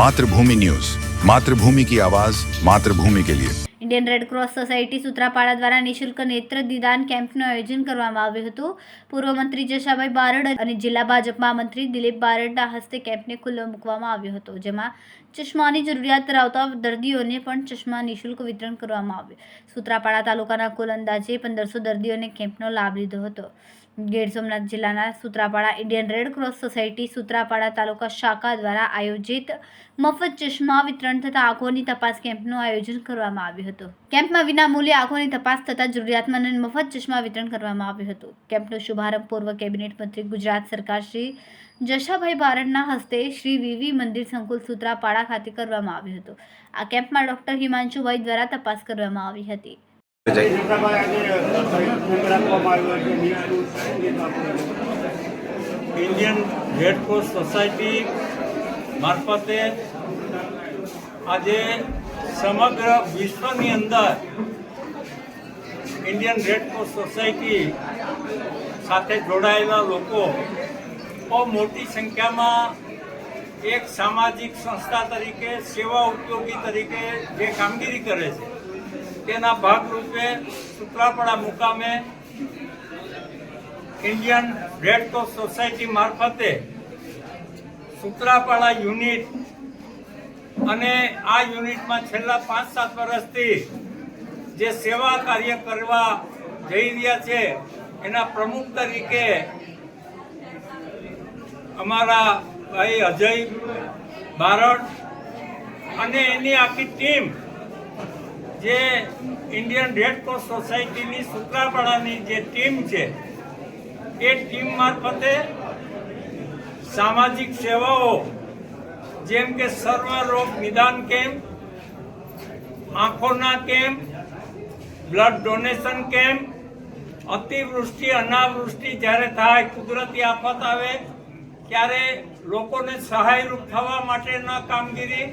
Mathrubhumi news. Mathrubhumi કી આવાઝ માતૃભૂમિ કે લિયે. Indian red society Sutrapada દ્વારા નિઃશુલ્ક નેત્ર નિદાન કેમ્પનું આયોજન કરવામાં આવ્યું હતું. પૂર્વ મંત્રી જશાભાઈ બારડ અને જિલ્લા ભાજપમાં મંત્રી દિલીપ બારડના હસ્તે કેમ્પને ખુલ્લો મૂકવામાં આવ્યો હતો, જેમાં ચશ્માની જરૂરિયાત ધરાવતા દર્દીઓને પણ ચશ્મા નિઃશુલ્ક વિતરણ કરવામાં આવ્યું. સૂત્રાપાડા તાલુકાના કુલ અંદાજે પંદરસો દર્દીઓને કેમ્પનો લાભ લીધો હતો. ગીર સોમનાથ જિલ્લાના Sutrapada Indian Red Cross Society Sutrapada taluka શાખા દ્વારા આયોજિત મફત ચશ્મા વિતરણ તથા આંખોની તપાસ કેમ્પનું આયોજન કરવામાં આવ્યું હતું. કેમ્પમાં વિનામૂલ્યે આંખોની તપાસ તથા જરૂરિયાતમંદને મફત ચશ્મા વિતરણ કરવામાં આવ્યું હતું. કેમ્પનો શુભારંભ પૂર્વ કેબિનેટ મંત્રી ગુજરાત સરકાર શ્રી જશાભાઈ બારડના હસ્તે શ્રી વિવી મંદિર સંકુલ સુત્રાપાડા ખાતે કરવામાં આવ્યું હતું. આ કેમ્પમાં ડોક્ટર હિમાંશુભાઈ દ્વારા તપાસ કરવામાં આવી હતી. ઇન્ડિયન રેડક્રોસ સોસાયટી મારફતે આજે સમગ્ર વિશ્વની અંદર ઇન્ડિયન રેડ ક્રોસ સોસાયટી સાથે જોડાયેલા લોકો બહુ મોટી સંખ્યામાં એક સામાજિક સંસ્થા તરીકે, સેવા ઉપયોગી તરીકે જે કામગીરી કરે છે તેના ભાગરૂપે સુત્રાપડા મુકામે ઇન્ડિયન રેડ ક્રોસ સોસાયટી મારફતે સુત્રાપાડા યુનિટ અને આ યુનિટમાં છેલ્લા પાંચ સાત વર્ષથી જે સેવા કાર્ય કરવા જઈ રહ્યા છે, એના પ્રમુખ તરીકે અમારા ભાઈ અજય બારડ અને એની આખી ટીમ જે ઇન્ડિયન રેડક્રોસ સોસાયટીની સુત્રાપાડાની જે ટીમ છે, એ ટીમ મારફતે સામાજિક સેવાઓ, જેમ કે સર્વરોગ નિદાન કેમ્પ, આંખોના કેમ્પ, બ્લડ ડોનેશન કેમ્પ, અતિવૃષ્ટિ, અનાવૃષ્ટિ જ્યારે થાય, કુદરતી આફત આવે, ત્યારે લોકોને સહાયરૂપ થવા માટેના કામગીરી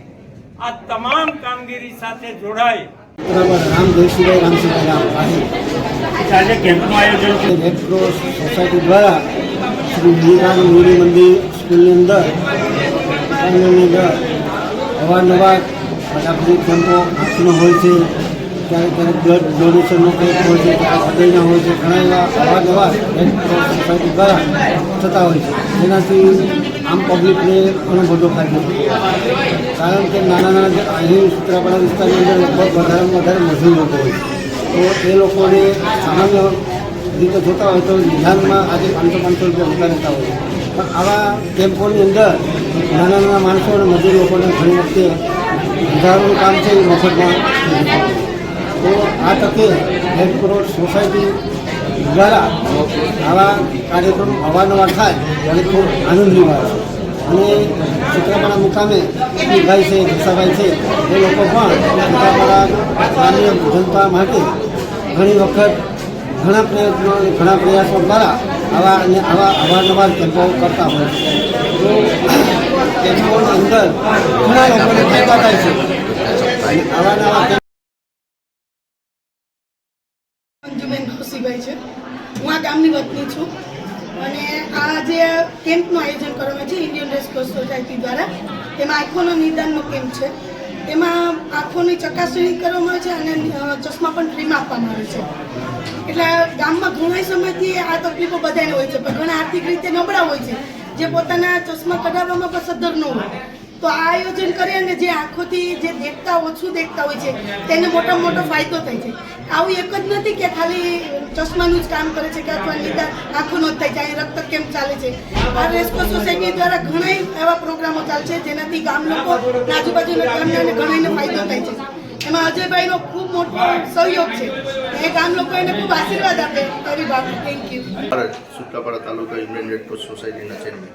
આ તમામ કામગીરી સાથે જોડાય. બરાબર રામ જયસિંહભાઈ રામસિંહભાઈ રામ આહિર આજે કેમ્પનું આયોજન જે રેડ ક્રોસ સોસાયટી દ્વારા શ્રી વિવેકાનંદ મુરી મંદિર સ્કૂલની અંદર પ્રાંગણની અંદર અવારનવાર બધા બધી કેમ્પો આંખનો હોય છે. ક્યારેક ક્યારેક બ્લડ ડોનેશનનો કેમ્પ હોય છે ક્યારેક હૃદયના હોય છે. ઘણા એવા અવારનવાર રેડ ક્રોસ સોસાયટી દ્વારા થતા હોય છે. જેનાથી આમ પબ્લિકને ઘણો બધો ફાયદો થાય. કારણ કે નાના નાના જે અહીં સુત્રાપાડા વિસ્તારની અંદર લગભગ વધારેમાં વધારે મજૂર લોકો હોય તો એ લોકોને સામાન્ય રીતે જોતા હોય તો વિધાનમાં આજે પાંચસો પાંચસો રૂપિયા હોતા રહેતા હોય પણ આવા કેમ્પોની અંદર નાના નાના માણસો અને મજૂર લોકોને ઘણી વખતે વધારાનું કામ છે એ મફતમાં. તો આ તકે રેડ ક્રોસ સોસાયટી દ્વારા આવા કાર્યક્રમ અવારનવાર થાય ત્યારે ખૂબ આનંદની વાત છે અને ચિત્રાપાડા મુકામે ભાઈ છે જસાભાઈ છે, એ લોકો પણ ચિત્રાપાડા ગ્રામ્ય જનતા માટે ઘણી વખત ઘણા પ્રયત્નો અને ઘણા પ્રયાસો દ્વારા આવા અને આવા અવારનવાર કેમ્પો કરતા હોય છે. તો કેમ્પોની અંદર ઘણા લોકોને ફાયદા થાય છે. અને આવા નવા કેમ્પ છે. હું આ ગામની વતની છું. અને આ જે કેમ્પનું આયોજન કરવામાં છે ઇન્ડિયન રેસકોર્સ સોસાયટી દ્વારા, તેમાં આંખોનો નિદાનનો કેમ્પ છે. તેમાં આંખોની ચકાસણી કરવામાં આવે છે અને ચશ્મા પણ ફ્રીમાં આપવામાં આવે છે. એટલે ગામમાં ઘણા સમયથી આ તકલીફો બધાને હોય છે, પણ ઘણા આર્થિક રીતે નબળા હોય છે. જે પોતાના ચશ્મા કઢાવવામાં પણ સદ્ધર ન હોય. તો આ આયોજન કરે અને જે આંખોથી જે દેખતા, ઓછું દેખતા હોય છે, તેને મોટો મોટો ફાયદો થાય છે. આવું એક જ નથી કે ખાલી ચશ્માનું જ કામ કરે છે કે અથવા લીધા આંખોનો જ થાય છે અહીં રક્ત કેમ્પ ચાલે છે. આ રેસ્કો સોસાયટી દ્વારા ઘણા એવા પ્રોગ્રામો ચાલે છે જેનાથી ગામ લોકો આજુબાજુના ગામના ઘણાને ફાયદો થાય છે. એમાં અજયભાઈનો ખૂબ મોટો સહયોગ છે. એ ગામ લોકો એને ખૂબ આશીર્વાદ આપે, એવી વાત thank you Sutrapada taluka Indian Red Cross સોસાયટીના ચેરમેન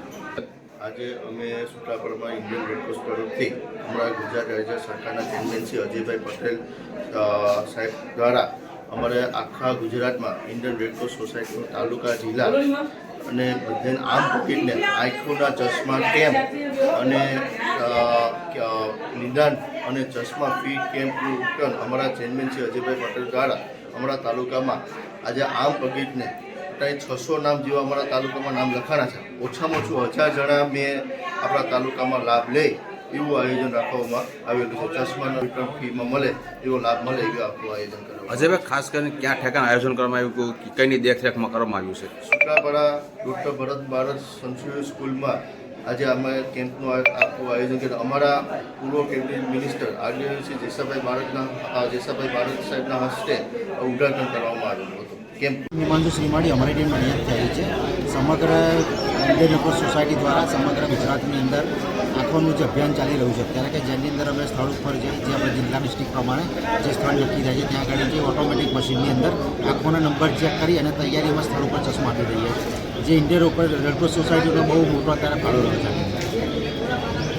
આજે અમે સુત્રાપાડામાં ઇન્ડિયન રેડક્રોસ તરફથી હમણાં ગુજરાત રાજ્ય સરકારના ચેરમેન શ્રી અજયભાઈ પટેલ સાહેબ દ્વારા અમારે આખા ગુજરાતમાં ઇન્ડિયન રેડક્રોસ સોસાયટીનો તાલુકા, જિલ્લા અને બધે આમ પકડીને આંખોના ચશ્મા કેમ્પ અને નિદાન અને ચશ્મા ફી કેમ્પનું ઉપકરણ અમારા ચેરમેન શ્રી અજયભાઈ પટેલ દ્વારા અમારા તાલુકામાં આજે આમ પકડીને ત્યાં છસો નામ જેવા અમારા તાલુકામાં નામ લખાણા છે. ઓછામાં ઓછું હજાર જણા મેં આપણા તાલુકામાં લાભ લઈ એવું આયોજન રાખવામાં આવેલું છે. ચશ્માના વિતરણ ફીમાં મળે એવો લાભ મળે એવું આખું આયોજન કરવામાં અજયભાઈ ખાસ કરીને ક્યાં ઠેકાણ આયોજન કરવામાં આવ્યું કે કઈની દેખરેખમાં કરવામાં આવ્યું છે? સુકાપાડા ડૉક્ટર ભરત ભારત સંસ્કૃત સ્કૂલમાં આજે અમે કેમ્પનું આખું આયોજન કર્યું. અમારા પૂર્વ કેબિનેટ મિનિસ્ટર શ્રી જેસાભાઈ ભારતના જેસાભાઈ ભારત સાહેબના હસ્તે ઉદ્ઘાટન કરવામાં આવ્યું હતું. કેમ્પ હિમાંશુ શ્રીમાળી અમારી ટીમ મહેનત થયેલ છે. સમગ્ર ઇન્ડિયન સોસાયટી દ્વારા સમગ્ર ગુજરાતની અંદર આંખોનું જે અભિયાન ચાલી રહ્યું છે, ત્યારે કે જેની અંદર અમે સ્થળ ઉપર જઈ જે આપણે જિલ્લા ડિસ્ટ્રિક્ટ પ્રમાણે જે સ્થળ નક્કી થાય છે, ત્યાં આગળ જે ઓટોમેટિક મશીનની અંદર આંખોના નંબર ચેક કરી અને તૈયારીમાં સ્થળ ઉપર ચશ્મા આપી દઈએ છીએ. જે ઇન્ડિયન રેડક્રોસ સોસાયટીનો બહુ મોટો અત્યારે ફાળો રહ્યો છે.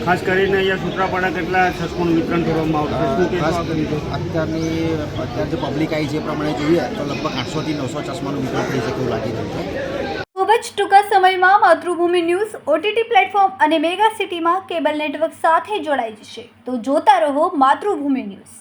ખાસ કરીને અહીંયા સુત્રાપાડા કેટલા સસ્પોન વિતરણ કરવામાં આવશે અત્યારની અત્યારે જે પબ્લિક આવી છે એ પ્રમાણે જોઈએ તો લગભગ આઠસોથી નવસો ચશ્માનું વિતરણ થઈ શકે એવું લાગી રહ્યું છે. ખૂબ જ ટૂંકા સમયમાં માતૃભૂમિ ન્યૂઝ ઓટીટી પ્લેટફોર્મ અને મેગા સિટીમાં કેબલ નેટવર્ક સાથે જોડાઈ જશે. તો જોતા રહો માતૃભૂમિ ન્યૂઝ.